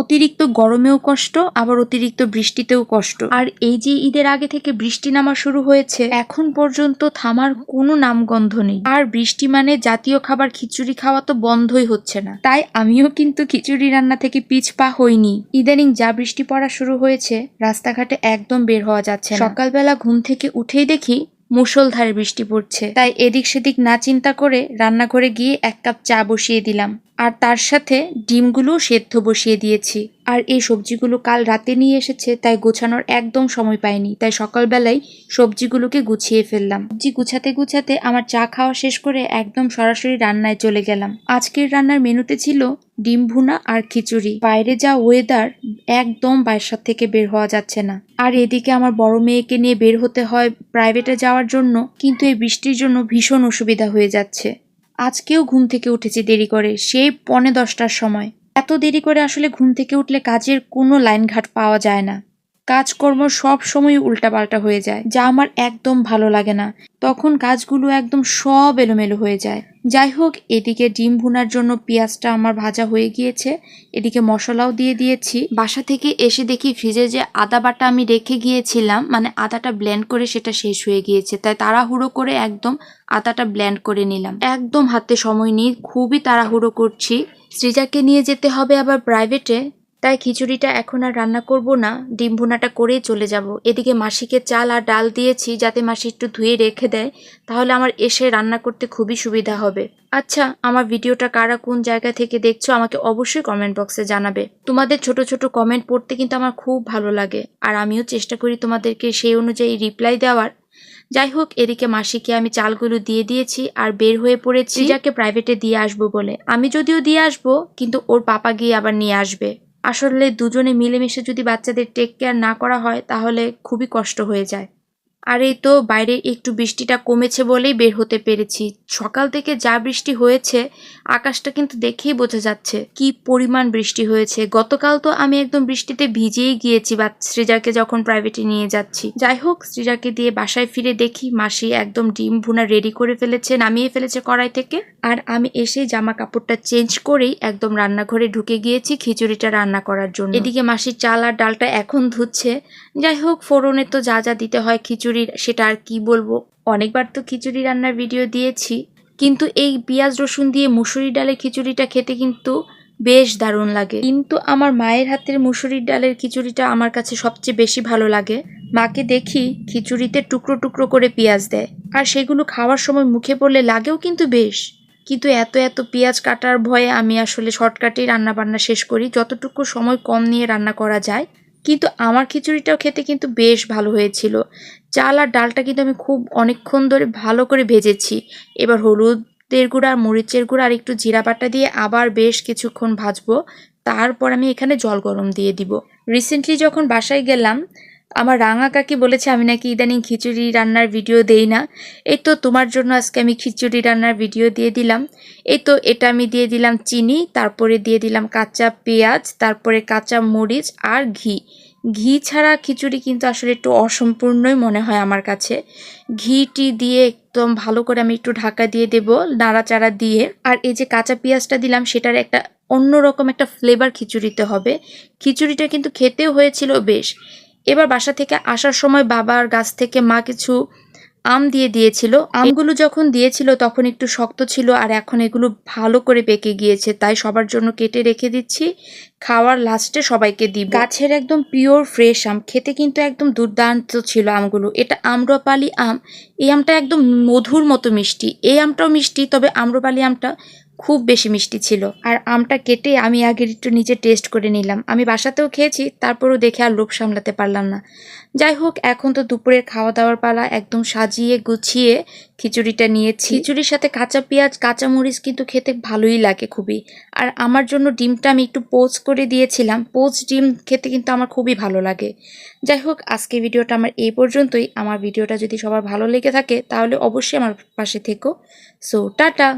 অতিরিক্ত গরমেও কষ্ট, আবার অতিরিক্ত বৃষ্টিতেও কষ্ট। আর এই যে ঈদের আগে থেকে বৃষ্টি নামা শুরু হয়েছে, এখন পর্যন্ত থামার কোনো নামগন্ধ নেই। আর বৃষ্টি মানে জাতীয় খাবার খিচুড়ি খাওয়া তো বন্ধই হচ্ছে না। তাই আমিও কিন্তু খিচুড়ি রান্না থেকে পিছপা হইনি। ইদানিং যা বৃষ্টি পড়া শুরু হয়েছে, রাস্তাঘাটে একদম বের হওয়া যাচ্ছে সকালবেলা ঘুম থেকে উঠেই দেখি মুষলধারে বৃষ্টি পড়ছে। তাই এদিক সেদিক না চিন্তা করে রান্নাঘরে গিয়ে এক কাপ চা বসিয়ে দিলাম। আর তার সাথে ডিমগুলো সেদ্ধ বসিয়ে দিয়েছি। আর এই সবজিগুলো কাল রাতে নিয়ে এসেছে, তাই গোছানোর একদম সময় পাইনি। তাই সকালবেলায় সবজিগুলোকে গুছিয়ে ফেললাম। সবজি গুছাতে গুছাতে আমার চা খাওয়া শেষ করে একদম সরাসরি রান্নায় চলে গেলাম। আজকের রান্নার মেনুতে ছিল ডিম ভুনা আর খিচুড়ি। বাইরে যা ওয়েদার একদম বাসার থেকে বের হওয়া যাচ্ছে না। আর এদিকে আমার বড় মেয়েকে নিয়ে বের হতে হয় প্রাইভেটে যাওয়ার জন্য, কিন্তু এই বৃষ্টির জন্য ভীষণ অসুবিধা হয়ে যাচ্ছে। আজকেও ঘুম থেকে উঠেছি দেরি করে, সেই পনে দশটার সময়। এত দেরি করে আসলে ঘুম থেকে উঠলে কাজের কোনো লাইনঘাট পাওয়া যায় না। কাজকর্ম সব সময় উল্টাপাল্টা হয়ে যায়, যা আমার একদম ভালো লাগে না। তখন কাজগুলো একদম সব এলোমেলো হয়ে যায়। যাই হোক, এদিকে ডিম ভুনার জন্য পেঁয়াজটা আমার ভাজা হয়ে গিয়েছে। এদিকে মশলাও দিয়ে দিয়েছি। বাসা থেকে এসে দেখি ফ্রিজে যে আদা বাটা আমি রেখে গিয়েছিলাম মানে আদাটা ব্লেন্ড করে সেটা শেষ হয়ে গিয়েছে। তাই তাড়াহুড়ো করে একদম আদাটা ব্লেন্ড করে নিলাম। একদম হাতে সময় নিয়ে খুবই তাড়াহুড়ো করছি। সৃজাকে নিয়ে যেতে হবে আবার প্রাইভেটে তাই খিচুড়িটা এখন আর রান্না করব না ডিম ভুনাটা করেই চলে যাব। এদিকে মাসিকে চাল আর ডাল দিয়েছি যাতে মাসি একটু ধুয়ে রেখে দেয় তাহলে আমার এসে রান্না করতে খুবই সুবিধা হবে। আচ্ছা আমার ভিডিওটা কারা কোন জায়গা থেকে দেখছ আমাকে অবশ্যই কমেন্ট বক্সে জানাবে। তোমাদের ছোট ছোট কমেন্ট পড়তে কিন্তু আমার খুব ভালো লাগে। আর আমিও চেষ্টা করি তোমাদেরকে সেই অনুযায়ী রিপ্লাই দেওয়ার। যাই হোক এদিকে মাসিকে আমি চালগুলো দিয়ে দিয়েছি আর বের হয়ে পড়েছি। যাকে প্রাইভেটে দিয়ে আসব বলে। আমি যদিও দিয়ে আসব কিন্তু ওর পাপা গিয়ে আবার নিয়ে আসবে। আসলে দুজনে মিলেমিশে যদি বাচ্চাদের টেক কেয়ার না করা হয়, তাহলে খুবই কষ্ট হয়ে যায়। আর এই তো বাইরে একটু বৃষ্টিটা কমেছে বলেই বের হতে পেরেছি। সকাল থেকে যা বৃষ্টি হয়েছে, আকাশটা কিন্তু দেখেই বোঝা যাচ্ছে কি পরিমাণ বৃষ্টি হয়েছে। গতকাল তো আমি একদম বৃষ্টিতে ভিজেই গিয়েছি, বা সৃজাকে যখন প্রাইভেটে নিয়ে যাচ্ছি। যাই হোক, সৃজাকে দিয়ে বাসায় ফিরে দেখি মাসি একদম ডিম ভুনা রেডি করে ফেলেছে, নামিয়ে ফেলেছে কড়াই থেকে। আর আমি এসে জামা কাপড়টা চেঞ্জ করেই একদম রান্নাঘরে ঢুকে গিয়েছি খিচুড়িটা রান্না করার জন্য। এদিকে মাসির চাল আর ডালটা এখন ধুচ্ছে। যাই হোক, ফোড়নে তো যা যা দিতে হয় খিচুড়ির, সেটা আর কি বলব? অনেকবার তো খিচুড়ি রান্নার ভিডিও দিয়েছি, কিন্তু এই পেঁয়াজ, রসুন দিয়ে মুসুরি ডালের খিচুড়িটা খেতে কিন্তু বেশ দারুণ লাগে। কিন্তু আমার মায়ের হাতের মুসুরির ডালের খিচুড়িটা আমার কাছে সবচেয়ে বেশি ভালো লাগে। মাকে দেখি খিচুড়িতে টুকরো টুকরো করে পেঁয়াজ দেয়। আর সেগুলো খাওয়ার সময় মুখে পড়লে লাগেও কিন্তু বেশ। কিন্তু এত এত পেঁয়াজ কাটার ভয়ে আমি আসলে শর্টকাটেই রান্না বান্না শেষ করি। যতটুকু সময় কম নিয়ে রান্না করা যায় কিন্তু আমার খিচুড়িটাও খেতে কিন্তু বেশ ভালো হয়েছিল। চাল আর ডালটা কিন্তু আমি খুব অনেকক্ষণ ধরে ভালো করে ভেজেছি। এবার হলুদের গুঁড়া আর মরিচের গুঁড়া আর একটু জিরা বাটা দিয়ে আবার বেশ কিছুক্ষণ ভাজবো। তারপর আমি এখানে জল গরম দিয়ে দিব। রিসেন্টলি যখন বাসায় গেলাম আমার রাঙা কাকি বলেছে, আমি নাকি ইদানিং খিচুড়ি রান্নার ভিডিও দেই না। এই তো তোমার জন্য আজকে আমি খিচুড়ি রান্নার ভিডিও দিয়ে দিলাম। এই তো এটা আমি দিয়ে দিলাম চিনি, তারপরে দিয়ে দিলাম কাঁচা পেঁয়াজ, তারপরে কাঁচা মরিচ আর ঘি। ঘি ছাড়া খিচুড়ি কিন্তু আসলে একটু অসম্পূর্ণই মনে হয় আমার কাছে। ঘিটি দিয়ে একদম ভালো করে আমি একটু ঢাকা দিয়ে দেব নাড়াচাড়া দিয়ে। আর এই যে কাঁচা পেঁয়াজটা দিলাম, সেটার একটা অন্যরকম একটা ফ্লেভার খিচুড়িতে হবে। খিচুড়িটা কিন্তু খেতেও হয়েছিল বেশ। এবার বাসা থেকে আসার সময় বাবার গাছ থেকে মা কিছু আম দিয়ে দিয়েছিল। আমগুলো যখন দিয়েছিল তখন একটু শক্ত ছিল আর এখন এগুলো ভালো করে পেকে গিয়েছে, তাই সবার জন্য কেটে রেখে দিচ্ছি। খাওয়ার লাস্টে সবাইকে দিব। গাছের একদম পিওর ফ্রেশ আম, খেতে কিন্তু একদম দুর্দান্ত ছিল আমগুলো। এটা আম্রপালি আম। এই আমটা একদম মধুর মতো মিষ্টি। এই আমটাও মিষ্টি, তবে আম্রপালি আমটা খুব বেশি মিষ্টি ছিল। আর আমটা কেটে আমি আগে একটু নিজে টেস্ট করে নিলাম। আমি বাসাতেও খেয়েছি, তারপরও দেখে আর লোভ সামলাতে পারলাম না। যাই হোক, এখন তো দুপুরের খাওয়া দাওয়ার পালা, একদম সাজিয়ে গুছিয়ে খিচুড়িটা নিয়েছি। খিচুড়ির সাথে কাঁচা পেঁয়াজ কাঁচা মরিচ কিন্তু খেতে ভালোই লাগে খুবই। আর আমার জন্য ডিমটা আমি একটু পোচ করে দিয়েছিলাম। পোচ ডিম খেতে কিন্তু আমার খুবই ভালো লাগে। যাই হোক, আজকে ভিডিওটা আমার এই পর্যন্তই। আমার ভিডিওটা যদি সবার ভালো লেগে থাকে, তাহলে অবশ্যই আমার পাশে থেকো। So tata!